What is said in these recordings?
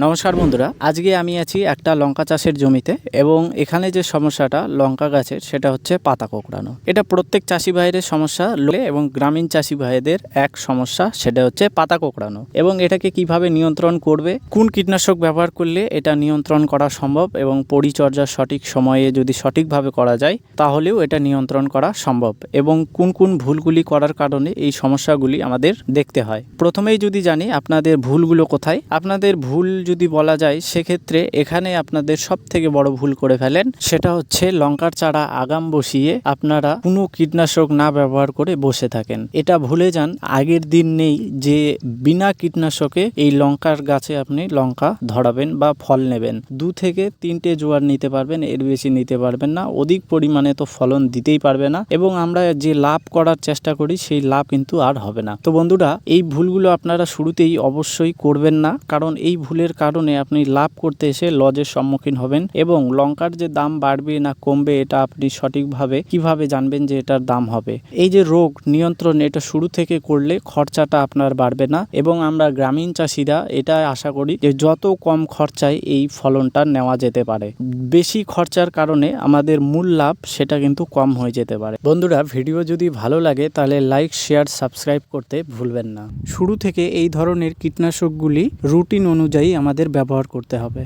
নমস্কার বন্ধুরা, আজকে আমি আছি একটা লঙ্কা চাষের জমিতে এবং এখানে যে সমস্যাটা লঙ্কা গাছের সেটা হচ্ছে পাতা কোঁকড়ানো। এটা প্রত্যেক চাষি ভাইয়ের সমস্যা লে- এবং গ্রামীণ চাষি ভাইদের এক সমস্যা, সেটা হচ্ছে পাতা কোঁকড়ানো। এবং এটাকে কীভাবে নিয়ন্ত্রণ করবে, কোন কীটনাশক ব্যবহার করলে এটা নিয়ন্ত্রণ করা সম্ভব এবং পরিচর্যা সঠিক সময়ে যদি সঠিকভাবে করা যায়, তাহলেও এটা নিয়ন্ত্রণ করা সম্ভব এবং কোন কোন ভুলগুলি করার কারণে এই সমস্যাগুলি আমাদের দেখতে হয়। প্রথমেই যদি জানি আপনাদের ভুলগুলো কোথায়, আপনাদের ভুল যদি বলা যায়, সেক্ষেত্রে এখানে আপনাদের সব থেকে বড় ভুল করে ফেলেন। সেটা হচ্ছে লঙ্কার চারা আগাম বসিয়ে আপনারা কোনো কীটনাশক না ব্যবহার করে বসে থাকেন। এটা ভুলে যান, আগের দিন নেই যে বিনা কীটনাশকে এই লঙ্কার গাছে আপনি লঙ্কা ধরাবেন বা ফল নেবেন। দু থেকে তিনটে জোয়ার নিতে পারবেন, এর বেশি নিতে পারবেন না। অধিক পরিমাণে তো ফলন দিতেই পারবে না এবং আমরা যে লাভ করার চেষ্টা করি, সেই লাভ কিন্তু আর হবে না। তো বন্ধুরা, এই ভুলগুলো আপনারা শুরুতেই অবশ্যই করবেন না, কারণ এই ভুলের কারণে আপনি লাভ করতে এসে লজের সম্মুখীন হবেন এবং লঙ্কার যে দাম বাড়বে না কমবে, এটা আপনি সঠিকভাবে কীভাবে জানবেন যে এটার দাম হবে? এই যে রোগ নিয়ন্ত্রণ, এটা শুরু থেকে করলে খরচাটা আপনার বাড়বে না এবং আমরা গ্রামীণ চাষিরা এটা আশা করি যে যত কম খরচায় এই ফলনটা নেওয়া যেতে পারে। বেশি খরচার কারণে আমাদের মূল লাভ সেটা কিন্তু কম হয়ে যেতে পারে। বন্ধুরা, ভিডিও যদি ভালো লাগে তাহলে লাইক, শেয়ার, সাবস্ক্রাইব করতে ভুলবেন না। শুরু থেকে এই ধরনের কীটনাশকগুলি রুটিন অনুযায়ী আমাদের ব্যবহার করতে হবে।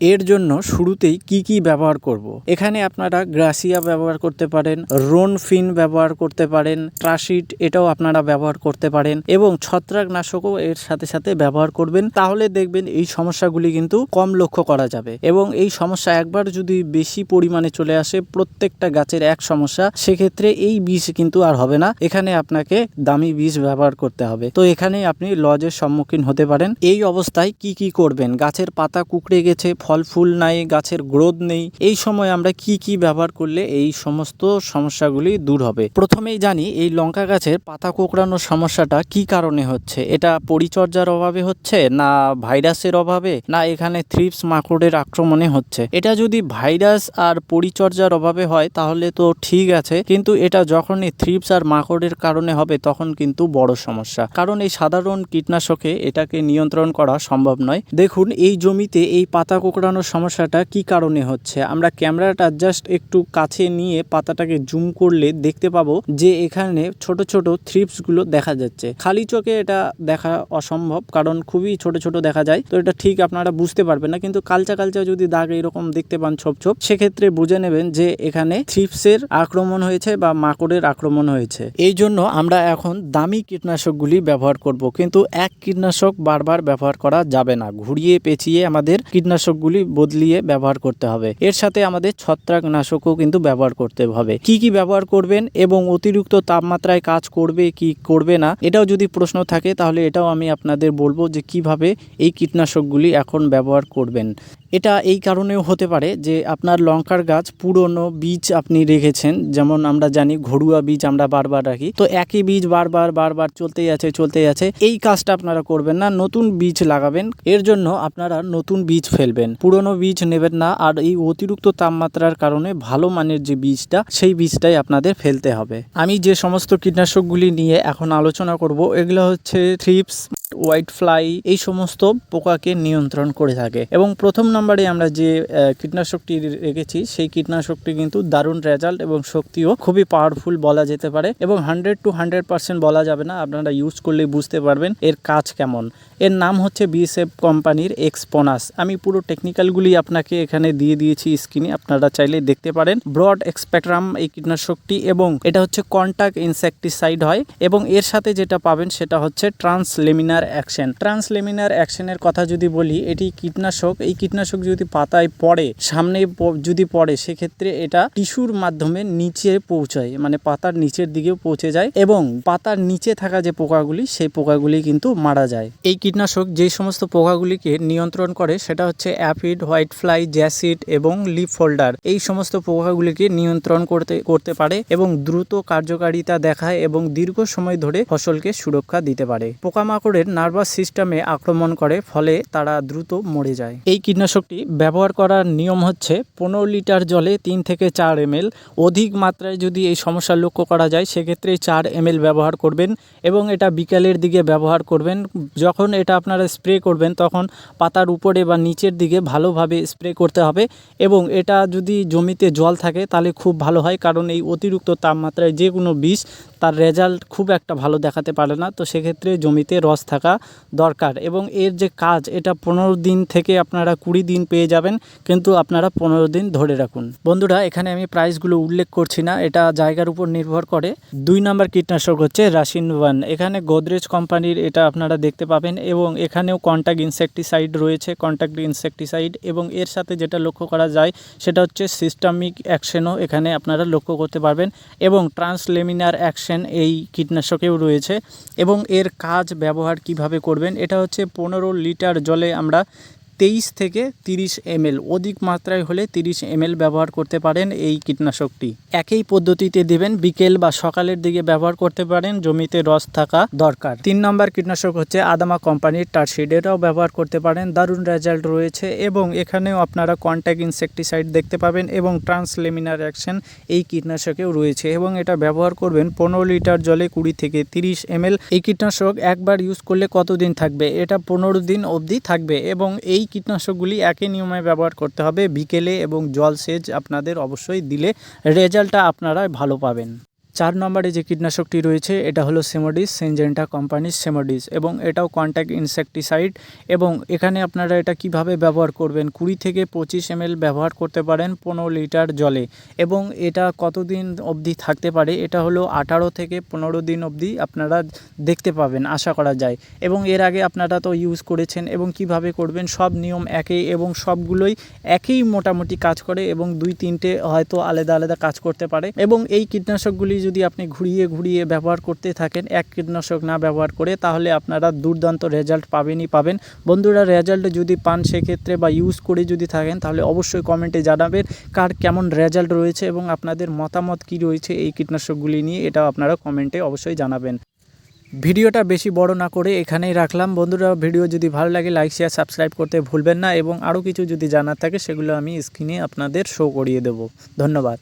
এর জন্য শুরুতেই কি কি ব্যবহার করব। এখানে আপনারা গ্রাসিয়া ব্যবহার করতে পারেন, রোন ফিন ব্যবহার করতে পারেন ট্রাসিট এটাও আপনারা ব্যবহার করতে পারেন এবং ছত্রাকনাশকও এর সাথে সাথে ব্যবহার করবেন। তাহলে দেখবেন এই সমস্যাগুলি কিন্তু কম লক্ষ্য করা যাবে এবং এই সমস্যা একবার যদি বেশি পরিমাণে চলে আসে প্রত্যেকটা গাছের এক সমস্যা, সেক্ষেত্রে এই বীজ কিন্তু আর হবে না। এখানে আপনাকে দামি বীজ ব্যবহার করতে হবে। তো এখানে আপনি লজের সম্মুখীন হতে পারেন। এই অবস্থায় কি কি করবেন? গাছের পাতা কুকড়ে গেছে ফল, ফুল নাই, গাছের গ্রোথ নেই। এই সময় আমরা কি কি ব্যবহার করলে এই সমস্ত সমস্যাগুলি দূর হবে? প্রথমেই জানি এই লঙ্কা গাছের পাতা কোঁকড়ানোর সমস্যাটা কি কারণে হচ্ছে? এটা পরিচর্যার অভাবে হচ্ছে না ভাইরাসের অভাবে, না এখানে থ্রিপস মাকড়ের আক্রমণে হচ্ছে? এটা যদি ভাইরাস আর পরিচর্যার অভাবে হয়, তাহলে তো ঠিক আছে, কিন্তু এটা যখনই থ্রিপস আর মাকড়ের কারণে হবে, তখন কিন্তু বড় সমস্যা। কারণ এই সাধারণ কীটনাশকে এটাকে নিয়ন্ত্রণ করা সম্ভব নয়। দেখুন, এই জমিতে এই পাতা কোঁকড়ানোর সমস্যাটা কি কারণে হচ্ছে? আমরা ক্যামেরাটা জাস্ট একটু কাছে নিয়ে পাতাটাকে জুম করলে দেখতে পাবো যে এখানে ছোট ছোট থ্রিপসগুলো দেখা যাচ্ছে। খালি চোখে এটা দেখা অসম্ভব, কারণ খুবই ছোট ছোট দেখা যায়। তো এটা ঠিক আপনারা বুঝতে পারবেন না, কিন্তু কালচা কালচা যদি দাগ এরকম দেখতে পান ছোপ ছোপ, সেক্ষেত্রে বুঝে নেবেন যে এখানে থ্রিপসের আক্রমণ হয়েছে বা মাকড়ের আক্রমণ হয়েছে। এই জন্য আমরা এখন দামি কীটনাশকগুলি ব্যবহার করব, কিন্তু এক কীটনাশক বারবার ব্যবহার করা যাবে না। ঘুরিয়ে পেঁচিয়ে আমাদের কীটনাশকগুলি বদলিয়ে ব্যবহার করতে হবে। এর সাথে আমাদের ছত্রাকনাশকও কিন্তু ব্যবহার করতে হবে। কি কি ব্যবহার করবেন এবং অতিরিক্ত তাপমাত্রায় কাজ করবে, কি করবে না, এটাও যদি প্রশ্ন থাকে তাহলে এটাও আমি আপনাদের বলব যে কীভাবে এই কীটনাশকগুলি এখন ব্যবহার করবেন। এটা এই কারণেও হতে পারে যে আপনার লঙ্কার গাছ পুরনো বীজ আপনি রেখেছেন, যেমন আমরা জানি ঘরুয়া বীজ আমরা বারবার রাখি। তো একই বীজ বারবার বারবার চলতেই আছে চলতেই আছে, এই কাজটা আপনারা করবেন না, নতুন বীজ লাগাবেন, এর জন্য আপনারা নতুন বীজ ফেলবেন। পুরনো বীজ নেবেন না, আর এই অতিরিক্ত তাপমাত্রার কারণে ভালো মানের যে বীজটা, সেই বীজটাই আপনাদের ফেলতে হবে। আমি যে সমস্ত কীটনাশকগুলি নিয়ে এখন আলোচনা করব, এগুলো হচ্ছে থ্রিপস হোয়াইট ফ্লাই এই সমস্ত পোকাকে নিয়ন্ত্রণ করে থাকে। এবং প্রথম নম্বরে আমরা যে কীটনাশকটি রেখেছি, সেই কীটনাশকটি কিন্তু দারুণ রেজাল্ট এবং শক্তিও খুবই পাওয়ারফুল বলা যেতে পারে এবং হান্ড্রেড টু হান্ড্রেড পার্সেন্ট বলা যাবে না, আপনারা ইউজ করলেই বুঝতে পারবেন এর কাজ কেমন। এর নাম হচ্ছে বিএসএফ কোম্পানির এক্সপোনাস আমি পুরো টেকনিক্যালগুলি আপনাকে এখানে দিয়ে দিয়েছি স্ক্রিনে আপনারা চাইলে দেখতে পারেন। ব্রড এক্সপেক্ট্রাম এই কীটনাশকটি এবং এটা হচ্ছে কন্টাক্ট ইনসেকটিসাইড হয় এবং এর সাথে যেটা পাবেন সেটা হচ্ছে ট্রান্সলেমিনার অ্যাকশন ট্রান্সলেমিনার অ্যাকশনের কথা যদি বলি, এটি কীটনাশক। এই কীটনাশক যদি পাতায় পড়ে, সামনে যদি পড়ে, সেক্ষেত্রে এটা টিস্যুর মাধ্যমে নিচে পৌঁছায় মানে পাতার নিচের দিকেও পৌঁছে যায় এবং পাতার নিচে থাকা যে পোকাগুলি, সেই পোকাগুলি কিন্তু মারা যায়। এই কীটনাশক যে সমস্ত পোকাগুলিকে নিয়ন্ত্রণ করে, সেটা হচ্ছে অ্যাফিড, হোয়াইট ফ্লাই, জ্যাসিড এবং লিপ ফোল্ডার এই সমস্ত পোকাগুলিকে নিয়ন্ত্রণ করতে করতে পারে এবং দ্রুত কার্যকারিতা দেখায় এবং দীর্ঘ সময় ধরে ফসলকে সুরক্ষা দিতে পারে। পোকামাকড়ের নার্ভাস সিস্টেমে আক্রমণ করে, ফলে তারা দ্রুত মরে যায়। এই কীটনাশকটি ব্যবহার করার নিয়ম হচ্ছে পনেরো লিটার জলে তিন থেকে চার এম অধিক মাত্রায় যদি এই সমস্যা লক্ষ্য করা যায়, সেক্ষেত্রে চার এম ব্যবহার করবেন এবং এটা বিকালের দিকে ব্যবহার করবেন। যখন এটা আপনারা স্প্রে করবেন, তখন পাতার উপরে বা নিচের দিকে ভালোভাবে স্প্রে করতে হবে এবং এটা যদি জমিতে জল থাকে, তাহলে খুব ভালো হয়। কারণ এই অতিরিক্ত তাপমাত্রায় যে কোনো বিষ তার রেজাল্ট খুব একটা ভালো দেখাতে পারে না। তো সেক্ষেত্রে জমিতে রস থাকা দরকার এবং এর যে কাজ, এটা পনেরো দিন থেকে আপনারা কুড়ি দিন পেয়ে যাবেন, কিন্তু আপনারা পনেরো দিন ধরে রাখুন। বন্ধুরা, এখানে আমি প্রাইসগুলো উল্লেখ করছি না, এটা জায়গার উপর নির্ভর করে। দুই নম্বর কীটনাশক হচ্ছে রাশিন ওয়ান এখানে গোদরেজ কোম্পানির এটা আপনারা দেখতে পাবেন এবং এখানেও কন্ট্যাক্ট ইনসেকটিসাইড রয়েছে কন্ট্যাক্ট ইনসেকটিসাইড এবং এর সাথে যেটা লক্ষ্য করা যায়, সেটা হচ্ছে সিস্টামিক অ্যাকশনও এখানে আপনারা লক্ষ্য করতে পারবেন এবং ট্রান্সলেমিনার অ্যাকশন এই কীটনাশকেও রয়েছে। এবং এর কাজ ব্যবহার কীভাবে করবেন, এটা হচ্ছে পনেরো লিটার জলে আমরা তেইশ থেকে তিরিশ এমএল, অধিক মাত্রায় হলে তিরিশ এমএল ব্যবহার করতে পারেন এই কীটনাশকটি। একই পদ্ধতিতে দেবেন, বিকেল বা সকালের দিকে ব্যবহার করতে পারেন, জমিতে রস থাকা দরকার। তিন নম্বর কীটনাশক হচ্ছে আদামা কোম্পানির টার্সিড এটাও ব্যবহার করতে পারেন, দারুণ রেজাল্ট রয়েছে এবং এখানেও আপনারা কন্ট্যাক্ট ইনসেকটিসাইড দেখতে পাবেন এবং ট্রান্সলেমিনার অ্যাকশন এই কীটনাশকেও রয়েছে এবং এটা ব্যবহার করবেন পনেরো লিটার জলে কুড়ি থেকে তিরিশ এমএল। এই কীটনাশক একবার ইউজ করলে কতদিন থাকবে? এটা পনেরো দিন অবধি থাকবে এবং এই কীটনাশকগুলি একই নিয়মে ব্যবহার করতে হবে। বিকেলে এবং জলসেচ আপনাদের অবশ্যই দিলে রেজাল্টটা আপনারা ভালো পাবেন। চার নম্বরে যে কীটনাশকটি রয়েছে, এটা হলো সেমোডিস, সেনজেন্টা কোম্পানির সেমোডিস এবং এটাও কন্ট্যাক্ট ইনসেকটিসাইড এবং এখানে আপনারা এটা কীভাবে ব্যবহার করবেন? কুড়ি থেকে পঁচিশ এম ব্যবহার করতে পারেন পনেরো লিটার জলে এবং এটা কতদিন অবধি থাকতে পারে? এটা হলো আঠারো থেকে পনেরো দিন অবধি আপনারা দেখতে পাবেন, আশা করা যায় এবং এর আগে আপনারা তো ইউজ করেছেন এবং কীভাবে করবেন? সব নিয়ম একই এবং সবগুলোই একই মোটামুটি কাজ করে এবং দুই তিনটে হয়তো আলাদা আলাদা কাজ করতে পারে এবং এই কীটনাশকগুলি যদি আপনি ঘুরিয়ে ঘুরিয়ে ব্যবহার করতে থাকেন, এক কীটনাশক না ব্যবহার করে, তাহলে আপনারা দুর্দান্ত রেজাল্ট পাবেনই পাবেন। বন্ধুরা রেজাল্ট যদি পান, সেক্ষেত্রে বা ইউজ করে যদি থাকেন, তাহলে অবশ্যই কমেন্টে জানাবেন কার কেমন রেজাল্ট রয়েছে এবং আপনাদের মতামত কি রয়েছে এই কীটনাশকগুলি নিয়ে, এটাও আপনারা কমেন্টে অবশ্যই জানাবেন। ভিডিওটা বেশি বড় না করে এখানেই রাখলাম। বন্ধুরা, ভিডিও যদি ভালো লাগে লাইক শেয়ার সাবস্ক্রাইব করতে ভুলবেন না এবং আরও কিছু যদি জানার থাকে, সেগুলো আমি স্ক্রিনে আপনাদের শো করিয়ে দেব। ধন্যবাদ।